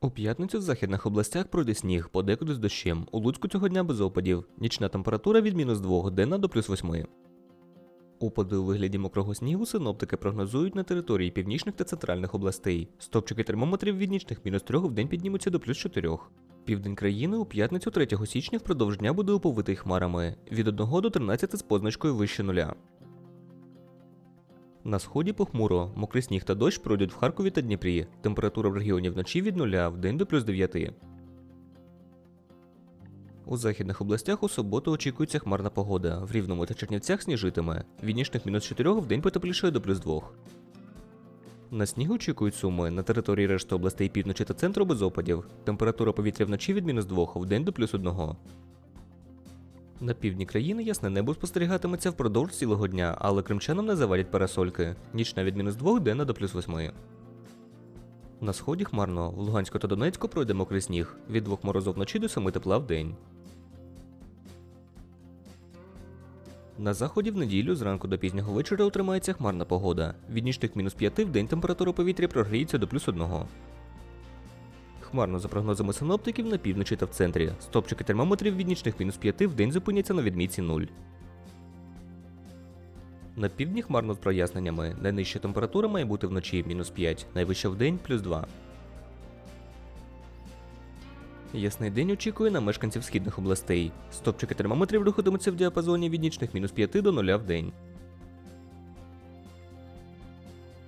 У п'ятницю в західних областях пройде сніг, подекуди з дощем. У Луцьку цього дня без опадів. Нічна температура від мінус 2, денна до плюс 8. Опади у вигляді мокрого снігу синоптики прогнозують на території північних та центральних областей. Стопчики термометрів від нічних мінус 3 в день піднімуться до плюс 4. Південь країни у п'ятницю 3 січня впродовж дня буде оповитий хмарами від 1 до 13 з позначкою вище нуля. На сході похмуро, мокрий сніг та дощ пройдуть в Харкові та Дніпрі. Температура в регіоні вночі від 0, в день до плюс 9. У західних областях у суботу очікується хмарна погода. В Рівному та Чернівцях сніжитиме. Від нічних мінус 4 в день потеплішає до плюс 2. На сніг очікують суми. На території решти областей півночі та центру без опадів. Температура повітря вночі від мінус 2, в день до плюс 1. На півдні країни ясне небо спостерігатиметься впродовж цілого дня, але кримчанам не завадять парасольки. Нічна від мінус 2 денна до плюс 8. На сході хмарно, в Луганську та Донецьку пройде мокрий сніг від 2 морозу вночі до 7 тепла в день. На заході в неділю зранку до пізнього вечора утримається хмарна погода. Від нічних мінус 5 в день температура повітря прогріється до плюс 1. Хмарно за прогнозами синоптиків на півночі та в центрі. Стопчики термометрів від нічних мінус 5 в день зупиняться на відмітці 0. На півдні хмарно з проясненнями. Найнижча температура має бути вночі мінус 5, найвища в день плюс 2. Ясний день очікує на мешканців східних областей. Стопчики термометрів рухатимуться в діапазоні від нічних мінус 5 до 0 в день.